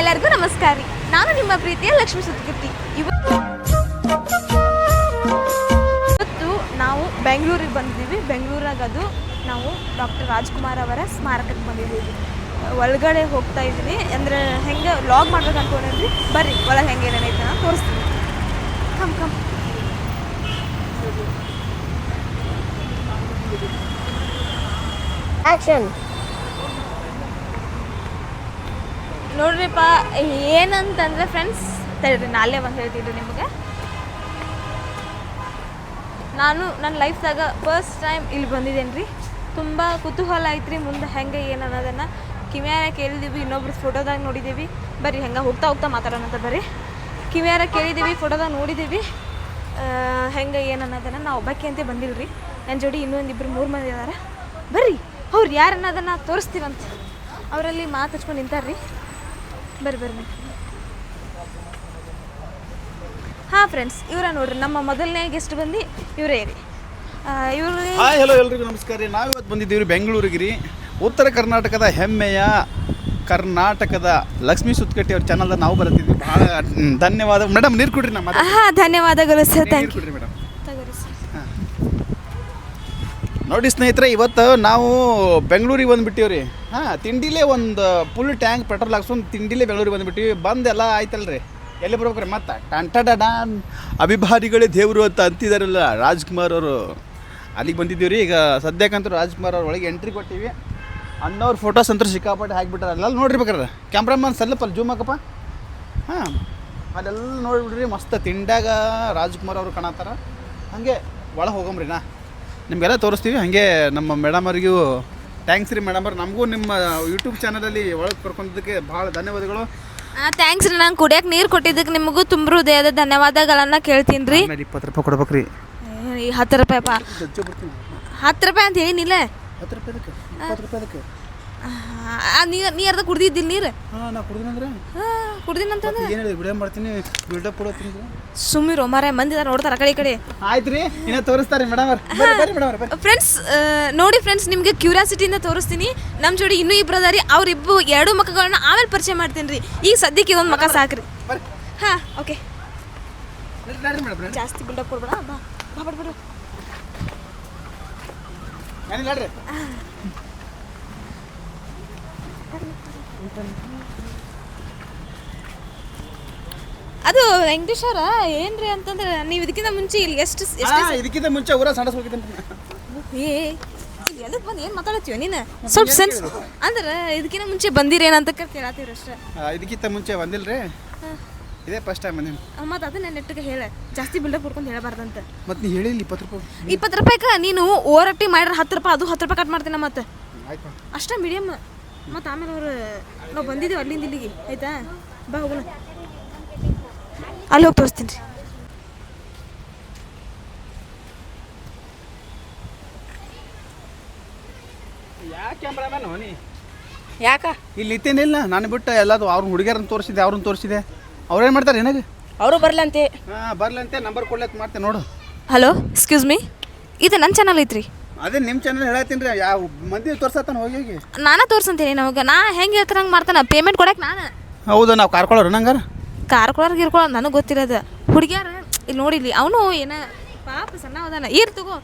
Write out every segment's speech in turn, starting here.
ಎಲ್ಲರಿಗೂ ನಮಸ್ಕಾರ ರೀ. ನಾನು ನಿಮ್ಮ ಪ್ರೀತಿಯ ಲಕ್ಷ್ಮಿ ಸುತ್ತಕೀರ್ತಿ ಇವತ್ತು ನಾವು ಬೆಂಗಳೂರಿಗೆ ಬಂದಿದ್ದೀವಿ. ಬೆಂಗಳೂರಾಗ ಅದು ನಾವು ಡಾಕ್ಟರ್ ರಾಜ್ಕುಮಾರ್ ಅವರ ಸ್ಮಾರಕಕ್ಕೆ ಬಂದಿದ್ದೀವಿ. ಒಳಗಡೆ ಹೋಗ್ತಾ ಇದ್ದೀನಿ. ಅಂದರೆ ಹೆಂಗೆ ಲಾಗ್ ಮಾಡ್ಬೇಕು ಅನ್ಕೊಂಡಿದ್ವಿ ಬರ್ರಿ, ಒಳಗೆ ಹೆಂಗೆ ಏನೇನೈತೆ ನಾನು ತೋರಿಸ್ತೀನಿ. ಕಮ್ ಕಮ್ ಆಕ್ಷನ್ ನೋಡ್ರಿಪ್ಪ ಏನಂತಂದ್ರೆ ಫ್ರೆಂಡ್ಸ್ ತಡ್ರಿ ನಾಳೆ ಒಂದು ಹೇಳ್ತೀನಿ ನಿಮಗೆ. ನಾನು ನನ್ನ ಲೈಫ್ದಾಗ ಫಸ್ಟ್ ಟೈಮ್ ಇಲ್ಲಿ ಬಂದಿದ್ದೇನೆ ರೀ ತುಂಬ ಕುತೂಹಲ ಐತ್ರಿ ಮುಂದೆ ಹೆಂಗೆ, ಏನು ಅನ್ನೋದನ್ನು. ಕಿವಿಯಾರ ಕೇಳಿದ್ದೀವಿ, ಇನ್ನೊಬ್ರು ಫೋಟೋದಾಗ ನೋಡಿದ್ದೀವಿ. ಬರ್ರಿ, ಹೆಂಗೆ ಹೋಗ್ತಾ ಹೋಗ್ತಾ ಮಾತಾಡೋಣ ಅಂತ ಬರ್ರಿ. ಕಿವಿಯಾರ ಕೇಳಿದ್ದೀವಿ ಫೋಟೋದಾಗ ನೋಡಿದ್ದೀವಿ. ಹೆಂಗೆ, ಏನು ಅನ್ನೋದನ್ನು ನಾವು ಒಬ್ಬಕ್ಕೆ ಅಂತ ಬಂದಿಲ್ಲ ರೀ ನನ್ನ ಜೋಡಿ ಇನ್ನೊಂದು ಇಬ್ಬರು ಮೂರು ಮಂದಿ ಇದ್ದಾರೆ ಬರ್ರಿ, ಅವ್ರು ಯಾರು ಅನ್ನೋದನ್ನು ತೋರಿಸ್ತೀವಂತ ಅವರಲ್ಲಿ ಮಾತು ಹಚ್ಕೊಂಡು ನಿಂತಾರ್ರಿ. ಬರ್ರಿ ಬರ್ರಿ. ಹಾಂ ಫ್ರೆಂಡ್ಸ್ ಇವರ ನೋಡ್ರಿ ನಮ್ಮ ಮೊದಲನೇ ಗೆಸ್ಟ್ ಬಂದು ಇವರೇ ರೀ. ಇವರು ಹಾಯ್ ಹಲೋ ಎಲ್ರಿಗೂ ನಮಸ್ಕಾರ ರೀ. ನಾವು ಇವತ್ತು ಬಂದಿದ್ದೀವಿ ಬೆಂಗಳೂರಿಗೆ ರೀ ಉತ್ತರ ಕರ್ನಾಟಕದ ಹೆಮ್ಮೆಯ ಕರ್ನಾಟಕದ ಲಕ್ಷ್ಮೀ ಸುತ್ಕಟ್ಟಿ ಅವ್ರ ಚಾನಲ್ದಾಗ ನಾವು ಬರುತ್ತಿದ್ವಿ ಭಾಳ ಧನ್ಯವಾದ ಮೇಡಮ್ ನೀರು ಕೊಡ್ರಿ ನಮ್ಮ ಹಾಂ ಧನ್ಯವಾದಗಳು ಸರ್ ಥ್ಯಾಂಕ್ ಯು ಕೊಡ್ರಿ ಮೇಡಮ್ ತಗೋರಿ ಸರ್ ನೋಡಿ ಸ್ನೇಹಿತರೆ, ಇವತ್ತು ನಾವು ಬೆಂಗಳೂರಿಗೆ ಬಂದುಬಿಟ್ಟಿವಿ ರೀ ಹಾಂ, ತಿಂಡಿಲೇ ಒಂದು ಫುಲ್ ಟ್ಯಾಂಕ್ ಪೆಟ್ರೋಲ್ ಹಾಕ್ಸ್ಕೊಂಡು ತಿಂಡಿಲೇ ಬೆಂಗಳೂರಿಗೆ ಬಂದುಬಿಟ್ಟಿವಿ. ಬಂದೆಲ್ಲ ಆಯ್ತಲ್ಲ ರೀ ಎಲ್ಲಿ ಬರ್ಬೇಕ್ರಿ ಮತ್ತೆ? ಟಂಟಡಾ ಡಾನ್ ಅಭಿಮಾನಿಗಳೇ ದೇವರು ಅಂತ ಅಂತಿದಾರಲ್ಲ ರಾಜ್ಕುಮಾರ್ ಅವರು. ಅಲ್ಲಿಗೆ ಬಂದಿದ್ದೀವಿ ರೀ ಈಗ ಸದ್ಯಕ್ಕಂತೂ ರಾಜ್ಕುಮಾರ್ ಅವ್ರ ಒಳಗೆ ಎಂಟ್ರಿ ಕೊಟ್ಟಿವಿ. ಅಣ್ಣವ್ರ ಫೋಟೋಸ್ ಅಂತೂ ಸಿಕ್ಕಾಪಟ್ಟೆ ಹಾಕಿಬಿಟ್ಟಾರೆ. ಅಲ್ಲೆಲ್ಲ ನೋಡಿರ್ಬೇಕಾರೆ ಕ್ಯಾಮ್ರಾಮನ್ ಸ್ವಲ್ಪ ಜೂಮ್ ಹಾಕಪ್ಪ. ಹಾಂ, ಅಲ್ಲೆಲ್ಲ ನೋಡಿಬಿಡ್ರಿ. ಮಸ್ತ್ ತಿಂಡಾಗ ರಾಜ್ಕುಮಾರ್ ಅವರು ಕಾಣತ್ತಾರ. ಹಾಗೆ ಒಳಗೆ ಹೋಗಮ್ರಿ ನಾ ನಿಮಗೆಲ್ಲ ತೋರಿಸ್ತೀವಿ. ಹಾಗೆ ನಮ್ಮ ಮೇಡಮ್ ಅವರಿಗೂ ಥ್ಯಾಂಕ್ಸ್ ರೀ ಮೇಡಮ್ ಅವ್ರು. ನಮಗೂ ನಿಮ್ಮ ಯೂಟ್ಯೂಬ್ ಚಾನಲಲ್ಲಿ ಒಳಗೆ ಕರ್ಕೊಂಡಿದ್ದಕ್ಕೆ ಭಾಳ ಧನ್ಯವಾದಗಳು. ಥ್ಯಾಂಕ್ಸ್ ರೀ. ನಂಗೆ ಕುಡಿಯಕ್ಕೆ ನೀರು ಕೊಟ್ಟಿದ್ದಕ್ಕೆ ನಿಮಗೂ ತುಂಬ ಹೃದಯದ ಧನ್ಯವಾದಗಳನ್ನು ಕೇಳ್ತೀನಿ ರೀ. ಇಪ್ಪತ್ತು ರೂಪಾಯಿ ಕೊಡ್ಬೇಕು ರೀ. ಹತ್ತು ರೂಪಾಯಿ ಪಾ ಹತ್ತು ರೂಪಾಯಿ ಅಂತ ಏನಿಲ್ಲ ಹತ್ತು ರೂಪಾಯಿ ಅದಕ್ಕೆ ನೀರು ನೀ ಅರ್ಧ ಕುಡ್ದಿದ್ದಿಲ್ಲ ನೀರು? ಹಾಂ ನಾ ಕುಡಿದ್ರೆ ಕುಡ್ದಿನಂತಂದ್ರೆ ಏನು ಹೇಳಿ ವಿಡಿಯೋ ಮಾಡ್ತೀನಿ ಬಿಲ್ಡಪ್ ಕೊಡತ್ತೀನಿ ಸುಮ್ಮಿರೋ ಮರ ಮಂದಿ ನೋಡ್ತಾರೆ ಆ ಕಡೆ ಈ ಕಡೆ. ಆಯ್ತು ರೀ ಇನ್ನೂ ತೋರಿಸ್ತಾರೆ ಮೇಡಮ್ ಬರ್ರಿ ಬರ್ರಿ ಮೇಡಮ್ ಫ್ರೆಂಡ್ಸ್ ನೋಡಿ ಫ್ರೆಂಡ್ಸ್ ನಿಮಗೆ ಕ್ಯೂರಿಯಾಸಿಟಿಯಿಂದ ತೋರಿಸ್ತೀನಿ. ನಮ್ಮ ಜೋಡಿ ಇನ್ನೂ ಇಬ್ಬರು ಅದಾರಿ ಅವ್ರಿಬ್ಬರು ಎರಡು ಮಕ್ಕಗಳನ್ನ ಆಮೇಲೆ ಪರಿಚಯ ಮಾಡ್ತೀನಿ ರೀ. ಈಗ ಸದ್ಯಕ್ಕೆ ಒಂದು ಮಕ ಸಾಕ್ರಿ. ಹಾಂ ಓಕೆ ಜಾಸ್ತಿ ಬಿಲ್ಡಪ್ ಕೊಡ್ಬೇಡ ಬಾ ಬಾ ಅದು ವೆಂಕಟೇಶ್ವರ? ಏನ್ರಿ ಅಂತಂದ್ರೆ ನೀವು ಇದಕ್ಕಿಂತ ಮುಂಚೆ ಇಲ್ಲಿ ಎಷ್ಟು ಎಷ್ಟು ಇದಕ್ಕಿಂತ ಮುಂಚೆ ಊರ ಸಣ್ಣ ಹೋಗಿದ್ದೇನೆ ಏ ಎದಕ್ ಬಂದು ಏನು ಮಾತಾಡತ್ತೀವ ನೀನು? ಸ್ವಲ್ಪ ಸೆನ್ಸ್ ಅಂದ್ರೆ ಇದಕ್ಕಿಂತ ಮುಂಚೆ ಬಂದಿರೇನಂತ ಕೇಳತ್ತೀರ ಅಷ್ಟೇ? ಇದಕ್ಕಿಂತ ಮುಂಚೆ ಬಂದಿಲ್ರಿ? ಇದೇ ಫಸ್ಟ್ ಟೈಮ್ ಬಂದೀನಿ. ಮತ್ತೆ ಅದನ್ನ ನೆಟ್ಟಿಗೆ ಹೇಳ. ಜಾಸ್ತಿ ಬಿಲ್ಡಪ್ ಕೊಡ್ಕೊಂಡು ಹೇಳಬಾರ್ದಂತ. ಮತ್ತೆ ನೀ ಹೇಳಿಲ್ಲ ಇಪ್ಪತ್ತು ರೂಪಾಯಿ ಇಪ್ಪತ್ತು ರೂಪಾಯಿಗೆ ನೀನು ಓವರ್ ಆಕ್ಟಿಂಗ್ ಮಾಡಿದ್ರೆ ಹತ್ತು ರೂಪಾಯಿ ಅದು ಹತ್ತು ರೂಪಾಯಿ ಕಟ್ ಮಾಡ್ತೀನಿ ಮತ್ತೆ? ಆಯ್ತು. ಅಷ್ಟೇ ಮೀಡಿಯಮ್ ಮತ್ತು ಆಮೇಲೆ ಅವರು ನಾವು ಬಂದಿದ್ದೀವಿ ಅಲ್ಲಿಂದ ಇಲ್ಲಿಗೆ ಆಯ್ತಾ? ಬಾ ಹೋಗೋಣ. ಅಲ್ಲಿ ಹೋಗಿ ತೋರಿಸ್ತೀನಿ ರೀ. ಯಾಕ? ಇಲ್ಲಿ ಇತ್ತೇನಿಲ್ಲ ನಾನು ಬಿಟ್ಟು ಎಲ್ಲದು ಅವ್ರ ಹುಡುಗಿಯರನ್ನ ತೋರಿಸಿದೆ ಅವ್ರನ್ನ ತೋರಿಸಿದೆ ಅವ್ರೇನು ಮಾಡ್ತಾರೆ ಏನಾಗ ಅವರು ಬರ್ಲಂತೆ. ಹಾಂ ಬರ್ಲಂತೆ ನಂಬರ್ ಕೊಡ್ಲತ್ ಮಾಡ್ತೇನೆ ನೋಡು. ಹಲೋ ಎಕ್ಸ್ಕ್ಯೂಸ್ ಮೀ ಇದು ನನ್ನ ಚಾನಲ್ ಐತ್ರಿ. ಅದೇ ನಿಮ್ಮ ಚಾನಲ್ ಹೇಳತ್ತೀನಿ ರೀ ಯಾವ ಮಂದಿ ತೋರ್ಸತ್ತಾನ ಹೋಗಿ ಹೋಗಿ? ನಾನೇ ತೋರ್ಸಂತೀನಿ ನಮಗೆ. ನಾ ಹೆಂಗೆ ಹೇಳ್ತಾರೆ ಹಂಗೆ ಮಾಡ್ತಾನೆ? ಪೇಮೆಂಟ್ ಕೊಡಕ್ಕೆ ನಾನು. ಹೌದು ನಾವು ಕಾರ್ಕೊಳ್ಳೋರು ನಂಗಾರ ಕಾರ್ ಕೊಡೋರು ಗಿರ್ಕೊಳ್ಳೋ ನನಗೆ ಗೊತ್ತಿರೋದು. ಹುಡುಗಿಯಾರ ಇಲ್ಲಿ ನೋಡಿಲಿ ಅವನು ಏನ ಪಾಪ ಸಣ್ಣ ಹೋದಾನ ಇರ್ ತಗೋ.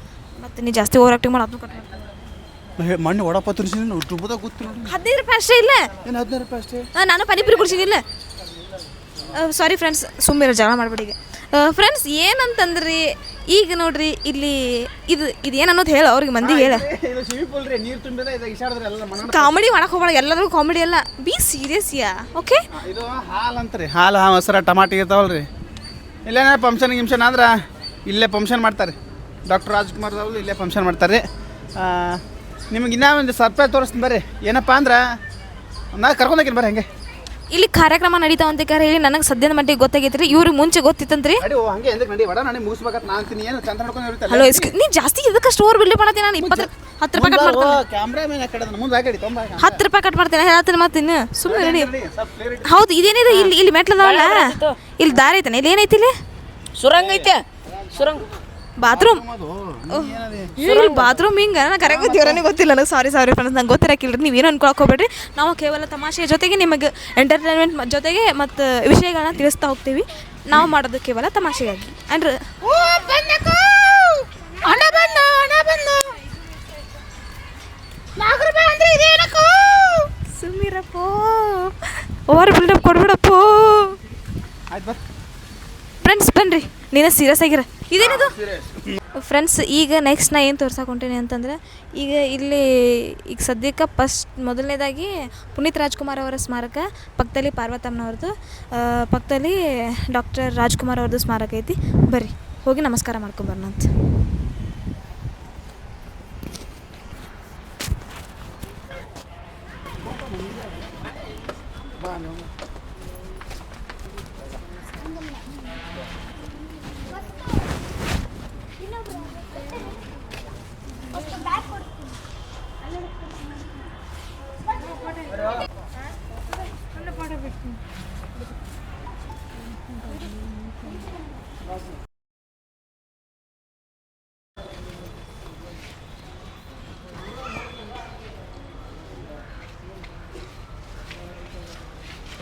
ಮತ್ತೆ ನೀ ಜಾಸ್ತಿ ಓವರ್ ಆಕ್ಟಿಂಗ್ ಮಾಡಿ ಅದನ್ನು ಕಟ್ ಮಾಡ್ತಾನೆ ಮಣ್ಣು ವಡಪ್ಪ ತೋರಿಸಿನಿ ರುಬ್ಬದಾಗ ಗೊತ್ತು ನೋಡಿ ಹದಿನೈದು ರೂಪಾಯಿ ಅಷ್ಟೇ ಇಲ್ಲ. ಏನು ಹದಿನೈದು ರೂಪಾಯಿ ಅಷ್ಟೇ? ಆ, ನಾನು ಪಾನಿಪುರಿ ಕುಡ್ಸಿನಿಲ್ಲ ಸಾರಿ ಫ್ರೆಂಡ್ಸ್ ಸುಮ್ಮನೆ ಜಗಳ ಮಾಡ್ಬೇಡಿ ಫ್ರೆಂಡ್ಸ್ ಏನಂತಂದ್ರಿ? ಈಗ ನೋಡ್ರಿ ಇಲ್ಲಿ ಇದು ಇದು ಏನನ್ನೋದು ಹೇಳ ಅವ್ರಿಗೆ ಮಂದಿ ಹೇಳ. ಇದು ಸ್ವಿಮ್ಮಿಂಗ್ ಪೂಲ್ ರೀ ನೀರು ತುಂಬಿದ ಇದು ಇಶಾಡಿದ್ರೆ ಎಲ್ಲ ಮನ ಕಾಮಿಡಿ ಮಾಡಕ್ ಹೋಗ್ಬೇಡ ಎಲ್ಲರೂ ಕಾಮಿಡಿ ಅಲ್ಲ ಬಿ ಸೀರಿಯಸ್ ಯಾ ಓಕೆ ಇದು ಹಾಲು ಅಂತ್ರಿ ಹಾಲು ಮೊಸರ ಟಮಾಟಿ ಇರ್ತಾವಲ್ರಿ. ರೀ ಇಲ್ಲೇನ ಫಂಕ್ಷನ್ ಗಿಂಕ್ಷನ್ ಆದ್ರೆ ಇಲ್ಲೇ ಫಂಕ್ಷನ್ ಮಾಡ್ತಾರೆ. ಡಾಕ್ಟರ್ ರಾಜ್ಕುಮಾರ್ ಅವರು ಇಲ್ಲೇ ಫಂಕ್ಷನ್ ಮಾಡ್ತಾರೆ. ನಿಮ್ಗೆ ಇನ್ನೂ ಒಂದು ಸರ್ಪ್ರೈಸ್ ತೋರಿಸ್ತೀನಿ ಬರ್ರಿ. ಏನಪ್ಪ ಅಂದ್ರೆ ನಾ ಕರ್ಕೊಂಡೋಗಿನಿ ಬರ್ರಿ ಹಂಗೆ. ಇಲ್ಲಿ ಕಾರ್ಯಕ್ರಮ ನಡೀತಾವ ಅಂತ ಕರೆ ಹೇಳಿ ನನಗೆ ಸದ್ಯದ ಮಟ್ಟಿಗೆ ಗೊತ್ತಾಗೈತ್ರಿ. ಇವ್ರಿಗೆ ಮುಂಚೆ ಗೊತ್ತಿತ್ತಂತ್ರಿ. ನಡಿ ಓ, ಹಂಗೆ ಎಂದಕ್ಕೆ ನಡಿ ವಡ ನನಗೆ ಮುಗಿಸ್ಬೇಕಂತ ನಾನು ಅಂತೀನಿ. ಏನು ಚಂದ ನೋಡ್ಕೊಂಡು ಇರ್ತಾರೆ ಹಲೋ ನೀ ಜಾಸ್ತಿ ಇದಕ್ಕೆ ಸ್ಟೋರ್ ಬಿಲ್ ಮಾಡತ್ತೀನಿ ನಾನು? ಇಪ್ಪತ್ತು ಹತ್ತು ರೂಪಾಯಿ ಕಟ್ ಮಾಡ್ತೀನಿ. ಕ್ಯಾಮ್ರಾಮನ್ ಕಡೆ ಮುಂದೆ ಹಾಕಡಿ ತೊಂಬ ಹತ್ತು ರೂಪಾಯಿ ಕಟ್ ಮಾಡ್ತೀನಿ. ಹೇಳ್ತೀನಿ ಮತ್ತೆ ಸುಮ್ಮನೆ ರೆಡಿ ಹೌದು ಇದೇನಿದೆ? ಇಲ್ಲಿ ಇಲ್ಲಿ ಮೆಟ್ಲದವಲ್ಲ ಇಲ್ಲಿ ದಾರಿ ಐತೆ ಇಲ್ಲಿ ಏನೈತಿ ಇಲ್ಲಿ? ಸುರಂಗ ಐತೆ. ಸುರಂಗ ಬಾತ್ರೂಮ್. ಇಲ್ಲಿ ಬಾತ್ರೂಮ್. ಹಿಂಗೆ? ನಾನು ಕರೆಕ್ಟ್ ಗೊತ್ತಿರೋನೇ ಗೊತ್ತಿಲ್ಲ ನನಗೆ ಸಾರಿ ಸಾರಿ ಫ್ರೆಂಡ್ಸ್ ನಂಗೆ ಗೊತ್ತಿರಕ್ಕಿಲ್ಲ ನೀವೇನು ಅನ್ಕೊಳಕ್ ಹೋಗ್ಬೇಡ್ರಿ. ನಾವು ಕೇವಲ ತಮಾಷೆಯ ಜೊತೆಗೆ ನಿಮಗೆ ಎಂಟರ್ಟೈನ್ಮೆಂಟ್ ಜೊತೆಗೆ ಮತ್ತು ವಿಷಯಗಳನ್ನ ತಿಳಿಸ್ತಾ ಹೋಗ್ತೀವಿ. ನಾವು ಮಾಡೋದು ಕೇವಲ ತಮಾಷೆಗಾಗಿ ಅಂದ್ರೆ ಸುಮೀರಪ್ಪೋ ಓವರ್ ಬಿಲ್ಡಪ್ ಕೊಡ್ಬಿಡಪ್ಪೋ. ಆಯ್ತು ಬರ್ ಫ್ರೆಂಡ್ಸ್ ಬನ್ರಿ. ನೀನು ಸೀರಿಯಸ್ ಆಗಿರ. ಇದೇನದು? ಫ್ರೆಂಡ್ಸ್ ಈಗ ನೆಕ್ಸ್ಟ್ ನಾ ಏನು ತೋರ್ಸಕ್ಕೆ ಹೊಂಟೀನಿ ಅಂತಂದ್ರೆ, ಈಗ ಇಲ್ಲಿ, ಈಗ ಸದ್ಯಕ್ಕೆ ಫಸ್ಟ್ ಮೊದಲನೇದಾಗಿ ಪುನೀತ್ ರಾಜ್ಕುಮಾರ್ ಅವರ ಸ್ಮಾರಕ ಪಕ್ಕದಲ್ಲಿ ಪಾರ್ವತಮ್ಮನವ್ರದ್ದು ಪಕ್ಕದಲ್ಲಿ ಡಾಕ್ಟರ್ ರಾಜ್ಕುಮಾರ್ ಅವ್ರದ್ದು ಸ್ಮಾರಕ ಐತಿ. ಬರ್ರಿ, ಹೋಗಿ ನಮಸ್ಕಾರ ಮಾಡ್ಕೊಂಬರ್ನಂತ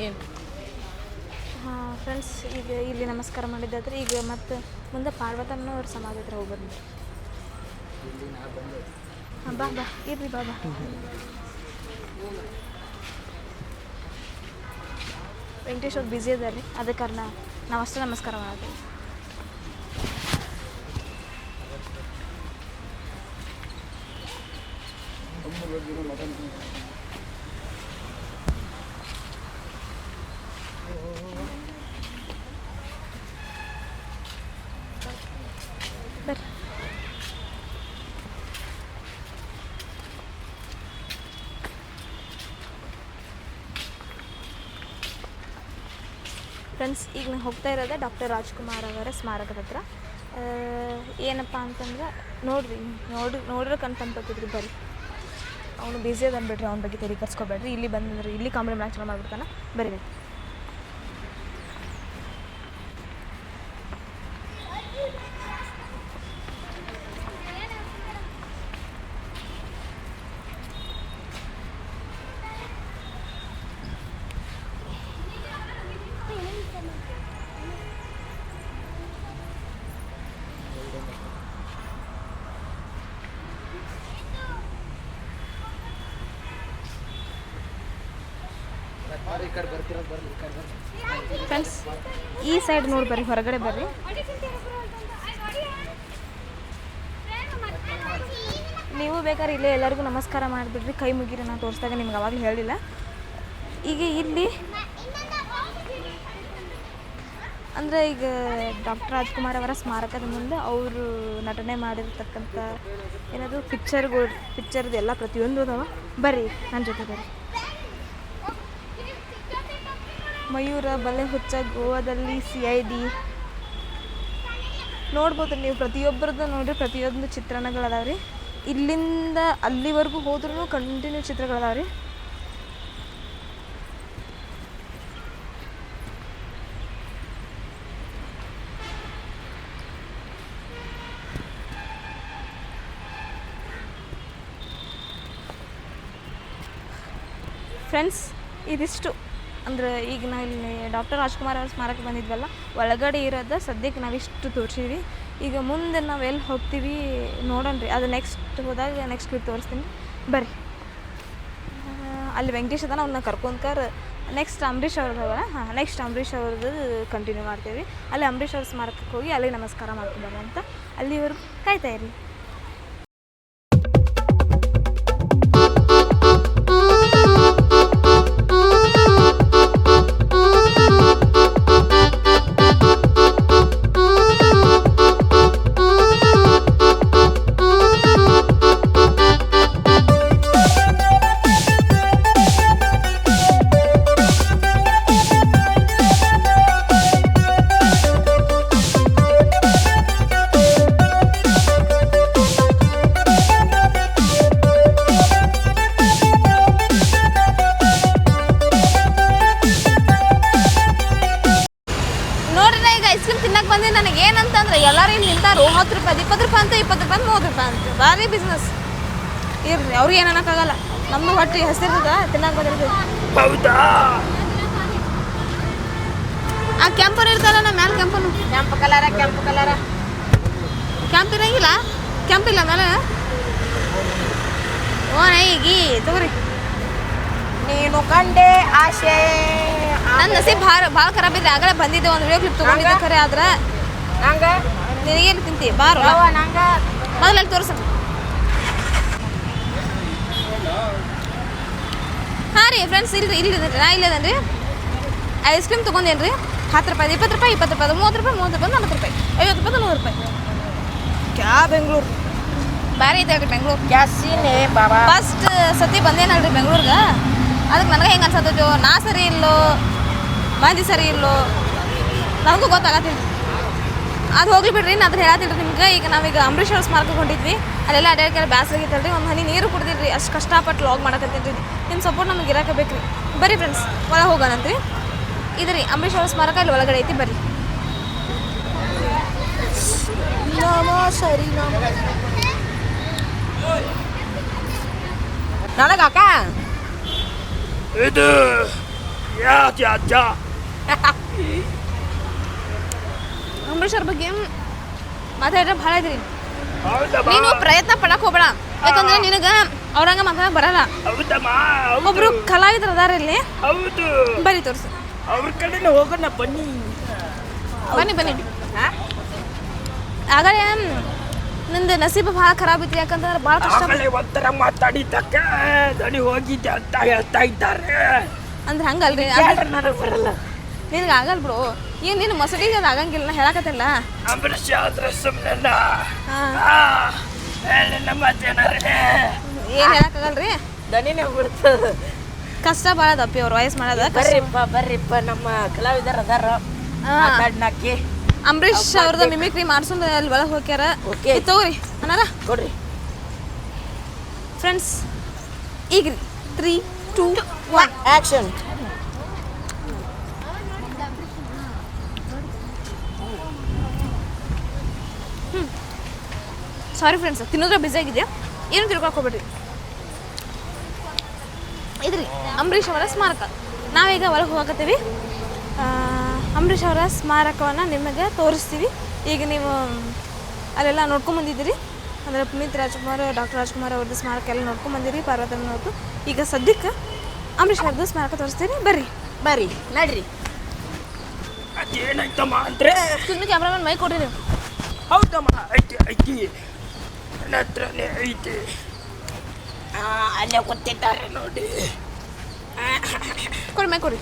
ಏನು? ಹಾಂ ಫ್ರೆಂಡ್ಸ್ ಈಗ ಇಲ್ಲಿ ನಮಸ್ಕಾರ ಮಾಡಿದ್ದಾದ್ರೆ ಈಗ ಮತ್ತೆ ಮುಂದೆ ಪಾರ್ವತಮ್ಮನವ್ರ ಸಮಾಧಿ ಹತ್ರ ಹೋಗಿ ಬಂದ್ರಿ ಹಾಂ, ಬಾ ಬಾ. ಇರ್ರಿ, ಬಾ ಬಾ. ವೆಂಕಟೇಶ್ ಅವ್ರು ಬ್ಯುಸಿ ಇದ್ದಾರೆ ಅದ ಕಾರಣ ನಾವು ಅಷ್ಟೇ ನಮಸ್ಕಾರ ಬರ್ರಿ ಫ್ರೆಂಡ್ಸ್ ಈಗ ನಾನು ಹೋಗ್ತಾ ಇರೋದೆ ಡಾಕ್ಟರ್ ರಾಜ್ಕುಮಾರ್ ಅವರ ಸ್ಮಾರಕದ ಹತ್ರ. ಏನಪ್ಪ ಅಂತಂದ್ರೆ, ನೋಡ್ರಿ, ನೋಡಿ, ನೋಡ್ರೆ ಕನ್ಫರ್ಮ್ ಬರ್ತಿದ್ರಿ ಬರ್ರಿ ಅವನು ಬ್ಯುಸಿ ಅದ ಬಿಡ್ರಿ, ಅವ್ನ ಬಗ್ಗೆ ತೆರಿಗೆ ಕರ್ಸ್ಕೊಬೇಡ್ರಿ ಇಲ್ಲಿ ಬಂದ್ರೆ, ಇಲ್ಲಿ ಕಾಮಿಡಿ ಮ್ಯಾಚ್ ಮಾಡ್ಬಿಡ್ತಾನೆ. ಬರ್ರಿ ಬರ್ರಿ ಫ್ರೆಂಡ್ಸ್ ಈ ಸೈಡ್ ನೋಡಿ ಬರ್ರಿ, ಹೊರಗಡೆ ಬರ್ರಿ. ನೀವು ಬೇಕಾದ್ರೆ ಇಲ್ಲೇ ಎಲ್ಲರಿಗೂ ನಮಸ್ಕಾರ ಮಾಡಿಬಿಡ್ರಿ. ಕೈ ಮುಗಿರಿ, ನಾನು ತೋರಿಸಿದಾಗ ನಿಮ್ಗೆ ಅವಾಗಲೂ ಹೇಳಿಲ್ಲ. ಈಗ ಇಲ್ಲಿ ಅಂದರೆ ಈಗ ಡಾಕ್ಟರ್ ರಾಜ್ಕುಮಾರ್ ಅವರ ಸ್ಮಾರಕದ ಮುಂದೆ ಅವರು ನಟನೆ ಮಾಡಿರ್ತಕ್ಕಂಥ ಏನಾದರೂ ಪಿಕ್ಚರ್ಗಳು ಪಿಕ್ಚರ್ದು ಎಲ್ಲ ಪ್ರತಿಯೊಂದು ಅದಾವ. ಬರ್ರಿ ನನ್ನ ಜೊತೆ ಬರ್ರಿ. ಮಯೂರ ಬಲೆ ಹುಚ್ಚ ಗೋವಾದಲ್ಲಿ ಸಿ ಐ ಡಿ ನೋಡ್ಬೋದು, ನೀವು ಪ್ರತಿಯೊಬ್ಬರದ್ದು ನೋಡಿರಿ, ಪ್ರತಿಯೊಂದು ಚಿತ್ರಣಗಳು ರೀ ಇಲ್ಲಿಂದ ಅಲ್ಲಿವರೆಗೂ ಹೋದ್ರೂ ಕಂಟಿನ್ಯೂ ಚಿತ್ರಗಳದಾವೆ ರೀ ಫ್ರೆಂಡ್ಸ್ ಇದಿಷ್ಟು. ಅಂದ್ರೆ ಈಗ ನಾ ಇಲ್ಲಿ ಡಾಕ್ಟರ್ ರಾಜ್ಕುಮಾರ್ ಅವ್ರ ಸ್ಮಾರಕ ಬಂದಿದ್ವಲ್ಲ, ಒಳಗಡೆ ಇರೋದು ಸದ್ಯಕ್ಕೆ ನಾವಿಷ್ಟು ತೋರಿಸಿವಿ. ಈಗ ಮುಂದೆ ನಾವು ಎಲ್ಲಿ ಹೋಗ್ತೀವಿ ನೋಡೋಣ ರೀ ಅದು ನೆಕ್ಸ್ಟ್ ಹೋದಾಗ ನೆಕ್ಸ್ಟ್ ವೀಕ್ ತೋರಿಸ್ತೀನಿ. ಬರ್ರಿ. ಅಲ್ಲಿ ವೆಂಕಟೇಶ್ ಅದನ್ನ ಅವ್ನ ಕರ್ಕೊಂಡ್ಕರ್ ನೆಕ್ಸ್ಟ್ ಅಂಬರೀಷ್ ಅವ್ರದ್ದು ಹಾಂ ನೆಕ್ಸ್ಟ್ ಅಂಬರೀಷ್ ಅವ್ರದ್ದು ಕಂಟಿನ್ಯೂ ಮಾಡ್ತೀವಿ. ಅಲ್ಲಿ ಅಂಬರೀಷ್ ಅವ್ರ ಸ್ಮಾರಕಕ್ಕೆ ಹೋಗಿ ಅಲ್ಲಿ ನಮಸ್ಕಾರ ಮಾಡ್ಕೊಂಡು ಅಂತ ಅಲ್ಲಿವರೆಗೂ ಕಾಯ್ತಾ ಇರಿ. ಬಿಸ್ನೆಸ್ ಇರ್ರಿ ಅವ್ರಿಗೆ ಏನು ಅನ್ನೋಕ್ಕಾಗಲ್ಲ. ನಮ್ಮ ಹೊಟ್ಟೆ ಹಸಿರ್ತದೆ ತಿನ್ನಕ್ಕೆ ಬಂದಿರ್ತೀವಿ ಹೌದಾ? ಆ ಕೆಂಪನ್ ಇರ್ತಲ್ಲ ನಮ್ಮ ಮ್ಯಾಲ ಕೆಂಪನು ಕೆಂಪು ಕಲರ ಕೆಂಪು ಕಲರ. ಕೆಂಪು ಇರಂಗಿಲ್ಲ. ಕೆಂಪಿಲ್ಲ ಮೇಲೆ ಓ ನೈಗಿ ತಗೋರಿ. ನೀನು ಕಂಡೆ ಆಶೆ ನನ್ನ ನಸೀಬ್ ಭಾಳ ಭಾಳ ಖರಾಬ್ ಇದೆ. ಆಗಲೇ ಬಂದಿದ್ದೆ ಒಂದು ವಿಡಿಯೋ ಕ್ಲಿಪ್ ತೊಗೊಂಡಿದ್ದೆ ಖರೆ ಆದ್ರೆ. ನಂಗೆ? ನಿನಗೇನು ತಿಂತಿ? ಬಾರು. ನಂಗೆ? ನಂಗ ಮೊದಲಲ್ಲಿ ತೋರಿಸ. ಹಾಂ ರೀ ಫ್ರೆಂಡ್ಸ್ ಇಲ್ಲಿ ಇಲ್ಲಿ ನಾ ಇಲ್ಲದನ್ರಿ ಐಸ್ ಕ್ರೀಮ್ ತೊಗೊಂಡೇನು ರೀ ಹತ್ತು ರೂಪಾಯಿ ಇಪ್ಪತ್ತು ರೂಪಾಯಿ ಇಪ್ಪತ್ತು ರೂಪಾಯಿ ಮೂವತ್ತು ರೂಪಾಯಿ ಮೂವತ್ತು ರೂಪಾಯಿ ನಲ್ವತ್ತು ರೂಪಾಯಿ ಐವತ್ತು ರೂಪಾಯಿ ನೂರು ರೂಪಾಯಿ. ಕ್ಯಾ ಬೆಂಗಳೂರು? ಭಾರಿ ಐತೆ ರೀ ಬೆಂಗಳೂರು. ಗ್ಯಾಸಿನೇ ಬಾಬಾ? ಫಸ್ಟ್ ಸತಿ ಬಂದೇನಲ್ರಿ ಬೆಂಗಳೂರಿಗೆ? ಅದಕ್ಕೆ ನನಗೆ ಹೆಂಗೆ ಅನ್ಸತ್ತೋ ನಾ ಸರಿ ಇಲ್ಲೋ ಮಂದಿ ಸರಿ ಇಲ್ಲೋ? ನನಗೂ ಗೊತ್ತಾಗತ್ತಿಲ್ಲ ಅದು ಹೋಗ್ಲಿ ಬಿಡ್ರಿ ನಾನು ಅದ್ರ ಹೇಳತ್ತಿಲ್ರಿ ನಿಮ್ಗೆ. ಈಗ ನಾವೀಗ ಅಂಬರೀಷ್ ಅವ್ರ ಸ್ಮಾರಕಕ್ಕೆ ಹೊಂಟಿದ್ವಿ ಅಲ್ಲೆಲ್ಲ ಅಡ್ಯಾಡ್ಕೆಲ್ಲ ಬ್ಯಾಸರ ಆಗಿತ್ತಲ್ರಿ ಒಂದು ಹನಿ ನೀರು ಕುಡ್ದಿದ್ರಿ ಅಷ್ಟು ಕಷ್ಟಪಟ್ಟು ಲಾಗ್ ಮಾಡಕತ್ತೀನಿ ನಿಮ್ಮ ಸಪೋರ್ಟ್ ನಮ್ಗೆ ಇರಕ್ಕೆ ಬೇಕ್ರಿ. ಬರ್ರಿ ಫ್ರೆಂಡ್ಸ್ ಒಳಗೆ ಹೋಗೋಣಂತ್ರಿ ಇದು ರೀ ಅಂಬರೀಷ್ ಅವ್ರ ಸ್ಮಾರಕ ಇಲ್ಲಿ ಒಳಗಡೆ ಐತಿ ಬರ್ರಿ. ಸರಿ ನನಗ ಅಕ್ಕ? ಇದು ಯಾ ಅಂಬರೀಷ್ ಅವ್ರ ಬಗ್ಗೆ ಮಾತಾಡಿದ್ರೆ ಭಾಳ ಇದ್ರಿ. ನೀನು ಪ್ರಯತ್ನ ಪಡಕ್ ಹೋಗ್ಬೇಡ. ಯಾಕಂದ್ರೆ ನಿನಗ ಅವ್ರಂಗ ಮಾತಾಡ ಬರಲ್ಲ. ಒಬ್ರು ಕಲಾವಿದ್ರು ಅದಾರ ಇಲ್ಲಿ. ಬನ್ನಿ ತೋರಿಸಿ. ಅವ್ರ ಕಡೆ ಹೋಗೋಣ ಬನ್ನಿ. ಬನ್ನಿ ಬನ್ನಿ. ಆಗಲೇ ನಂದು ನಸೀಬು ಭಾಳ ಖರಾಬ್ ಇತ್ತು ಯಾಕಂತಂದ್ರೆ ಭಾಳ ಕಷ್ಟ. ಒಂಥರ ಮಾತಾಡಿದ್ದಕ್ಕ ದಣಿ ಹೋಗಿದ್ದೆ ಅಂತ ಹೇಳ್ತಾ ಇದ್ದಾರೆ. ಅಂದ್ರೆ ಹಂಗಲ್ರಿ? ಬರಲ್ಲ. ನಿನಗೆ ಆಗಲ್ ಬಿಡು ಏನು ನೀನು ಮಸಡಿಗೆ ಅದು ಆಗಂಗಿಲ್ಲ ಹೇಳಕತ್ತಲ್ಲ? ಅಂಬರೀಷ್ ಆದ್ರೆ ಸುಮ್ಮನೆ ಏನು ಹೇಳಕ್ಕಾಗಲ್ರಿ? ದನಿನೇ ಬಿಡ್ತದ ಕಷ್ಟ ಭಾಳ ದಪ್ಪಿ ಅವ್ರು ವಾಯ್ಸ್ ಮಾಡೋದ ಬರ್ರಿಪ್ಪ ಬರ್ರಿಪ್ಪ ನಮ್ಮ ಕಲಾವಿದರ ಅದಾರ. ಹಾಕಿ ಅಂಬರೀಷ್ ಅವ್ರದ ಮಿಮಿಕ್ರಿ ಮಾಡ್ಸೊಂದು ಅಲ್ಲಿ ಒಳಗೆ ಹೋಗ್ಯಾರ. ಓಕೆ. ತಗೋರಿ ಅನ್ನಾರ ಕೊಡ್ರಿ. ಫ್ರೆಂಡ್ಸ್ ಈಗ ರೀ three two one action sorry friends ತಿನ್ನೋದ್ರ ಬಿಸಿ ಆಗಿದೆ ಏನು ತಿಳ್ಕೊಕ್ ಹೋಗ್ಬೇಡ್ರಿ. ಇದ್ರಿ ಅಂಬರೀಷ್ ಅವರ ಸ್ಮಾರಕ. ನಾವೀಗ ಹೊರಗೆ ಹೋಗತ್ತೀವಿ ಆ, ಅಂಬರೀಷ್ ಅವರ ಸ್ಮಾರಕವನ್ನು ನಿಮಗೆ ತೋರಿಸ್ತೀವಿ. ಈಗ ನೀವು ಅಲ್ಲೆಲ್ಲ ನೋಡ್ಕೊಂಬಂದಿದ್ದೀರಿ ಅಂದರೆ ಪುನೀತ್ ರಾಜ್ಕುಮಾರ್ ಡಾಕ್ಟರ್ ರಾಜ್ಕುಮಾರ್ ಅವ್ರದ್ದು ಸ್ಮಾರಕ ಎಲ್ಲ ನೋಡ್ಕೊಂಬಂದಿರಿ ಪಾರ್ವತಮ್ಮನವ್ರದ್ದು ಈಗ ಸದ್ಯಕ್ಕೆ ಅಂಬರೀಷ್ ಅವ್ರದ್ದು ಸ್ಮಾರಕ ತೋರಿಸ್ತೀನಿ ಬರ್ರಿ. ಬರ್ರಿ ನಡ್ರಿ. ಅದೇನಾಯ್ತಮ್ಮ ಅಂದರೆ? ಸುಮ್ಮನೆ ಕ್ಯಾಮ್ರಾಮನ್ ಮೈ ಕೊಡಿರಿ ನೀವು. ಹೌದಮ್ಮ ಐತಿ ಐತಿ. ನನ್ನ ಹತ್ರನೇ ಐತಿ ಆ, ಅಲ್ಲೇ ಕೂತಿದ್ದಾರೆ ನೋಡಿ. ಕೊಡಿ ಮೇ ಕೊಡಿ.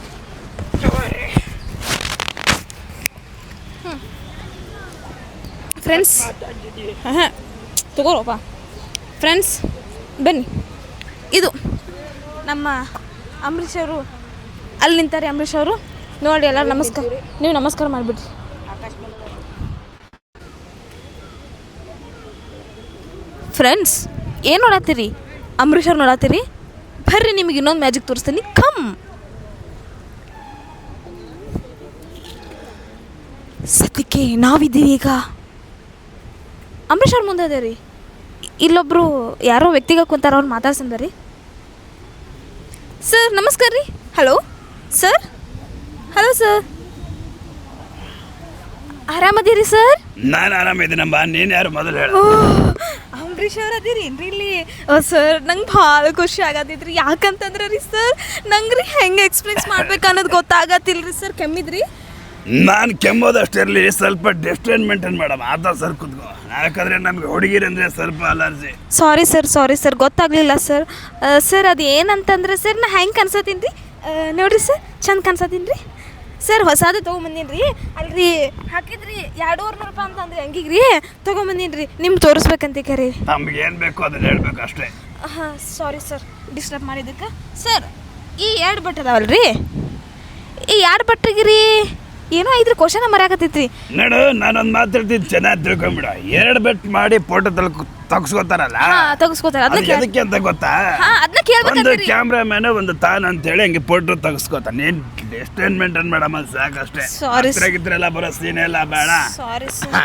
ಫ್ರೆಂಡ್ಸ್ ಹಾಂ ತಗೋರಪ್ಪ. ಫ್ರೆಂಡ್ಸ್ ಬನ್ನಿ. ಇದು ನಮ್ಮ ಅಂಬರೀಷ್ ಅವರು. ಅಲ್ಲಿ ನಿಂತಾರೆ ಅಂಬರೀಷ್ ಅವರು. ನೋಡಿ ಎಲ್ಲರೂ ನಮಸ್ಕಾರ. ನೀವು ನಮಸ್ಕಾರ ಮಾಡಿಬಿಡ್ರಿ. ಫ್ರೆಂಡ್ಸ್ ಏನು ನೋಡತ್ತೀರಿ ಅಂಬರೀಷ್ ಅವ್ರು ನೋಡತ್ತೀರಿ ಬರ್ರಿ, ನಿಮಗೆ ಇನ್ನೊಂದು ಮ್ಯಾಜಿಕ್ ತೋರಿಸ್ತೀನಿ. ಕಮ್ ಸದ್ಯಕ್ಕೆ ನಾವಿದ್ದೀವಿ ಈಗ. ಅಂಬರೀಷ್ ಅವ್ರ ಮುಂದೆ ಅದೇ ರೀ. ಇಲ್ಲೊಬ್ಬರು ಯಾರೋ ವ್ಯಕ್ತಿಗಳು ಕುಂತಾರ, ಅವ್ರು ಮಾತಾಡ್ಸಂದ ರೀ ಸರ್ ನಮಸ್ಕಾರ ರೀ. ಹಲೋ ಸರ್ ಹಲೋ ಸರ್ ಆರಾಮದಿರಿ ಸರ್? ನಾನು ಆರಾಮಿದ್ದೀನಮ್ಮ ನೀನು ಯಾರು ಮೊದಲು ಹೇಳ. ಅಂಬರೀಷ್ ಅವ್ರು ಅದೀರಿ ಏನ್ರಿ ಇಲ್ಲಿ? ಸರ್ ನಂಗೆ ಭಾಳ ಖುಷಿ ಆಗತ್ತಿದ್ರಿ ಯಾಕಂತಂದ್ರೆ ರೀ ಸರ್ ನಂಗೆ ರೀ ಹೆಂಗೆ ಎಕ್ಸ್ಪ್ರೆಸ್ ಮಾಡ್ಬೇಕು ಅನ್ನೋದು ಗೊತ್ತಾಗತ್ತಿಲ್ರಿ ಸರ್ ಕೆಮ್ಮಿದ್ರಿ? ನಾನು ಕೆಮ್ಮೋದಷ್ಟೇ ಇರಲಿ ಸ್ವಲ್ಪ ಡಿಸ್ಟೆನ್ಸ್ ಮೇಂಟೈನ್ ಮಾಡಮ್ಮ ಆತ ಸರ್ ಕುತ್ಕೋ. ಯಾಕಂದ್ರೆ ನಮ್ಗೆ ಹುಡುಗಿರಂದ್ರೆ ಸ್ವಲ್ಪ allergy. Sorry sir sorry sir ಗೊತ್ತಾಗ್ಲಿಲ್ಲ ಸರ್ ಸರ್ ಅದು ಏನಂತಂದ್ರೆ ಸರ್ ನಾ ಹೆಂಗೆ ಕನ್ಸತ್ತೀನಿ ರೀ ನೋಡ್ರಿ ಸರ್ ಚಂದ ಕನ್ಸತ್ತೀನಿ ರೀ ಸರ್ ಹೊಸದು ತೊಗೊಂಬಂದೀನಿ ರೀ ಅಲ್ರಿ ಹಾಕಿದ್ರಿ ಎರಡೂವರೆ ನೂರು ರೂಪಾಯಿ ಅಂತಂದ್ರೆ ಹೆಂಗಿಗೆ ರೀ ತೊಗೊಂಬಂದೀನಿ ರೀ ನಿಮ್ಗೆ ತೋರಿಸ್ಬೇಕಂತ ಕರೆ. ನಮ್ಗೆ ಏನು ಬೇಕು ಅದನ್ನ ಹೇಳ್ಬೇಕು ಅಷ್ಟೇ. ಹಾಂ ಸಾರಿ ಸರ್ ಡಿಸ್ಟರ್ಬ್ ಮಾಡಿದ್ದಕ್ಕೆ. ಸರ್ ಈ ಎರಡು ಬಟ್ಟೆ ಅದಾವಲ್ರಿ? ಈ ಎರಡು ಬಟ್ಟೆಗಿರಿ ರೀ ಏನೋ ಇದ್ರ ಕ್ವಶನ ಮರ್ಯಾಕತ್ತೈತ್ರಿ ನೋಡು ನಾನೊಂದು ಮಾತಾಡ್ತೀನಿ ಚೆನ್ನಾಗಿ ತಿಳ್ಕೊಂಬಿಡ. ಎರಡು ಬೆಟ್ ಮಾಡಿ ಫೋಟೋ ತಲ್ಕ ತಗ್ಸ್ಕೊತಾರಲ್ಲ? ತಗಸ್ಕೋತಾರ. ಅದಕ್ಕೆ ಅದಕ್ಕೆ ಕೇಳ ಎದಕ್ಕೆ ಅಂತ ಗೊತ್ತಾ? ಹಾಂ ಅದನ್ನ ಒಂದು ಕೇಳ್ಬೇಕಂತೀರಿ ಕ್ಯಾಮ್ರಾಮ್ಯಾನ್ ಒಂದು ತಾನ್ ಅಂತೇಳಿ ಹಂಗೆ ಫೋಟೋ ತಗಸ್ಕೋತ ಏನ್ ಡಿಸ್ಟೆನ್ಸ್ ಮೇಂಟೈನ್ ಮಾಡಮ್ಮ ಸಾಕಷ್ಟೇ. Sorry, sir. ಹತ್ರಗಿದ್ರೆಲ್ಲ ಬರೋ ಸೀನ್ ಎಲ್ಲ ಬೇಡ. ಸಾರಿ ಸರ್ ಹಾ.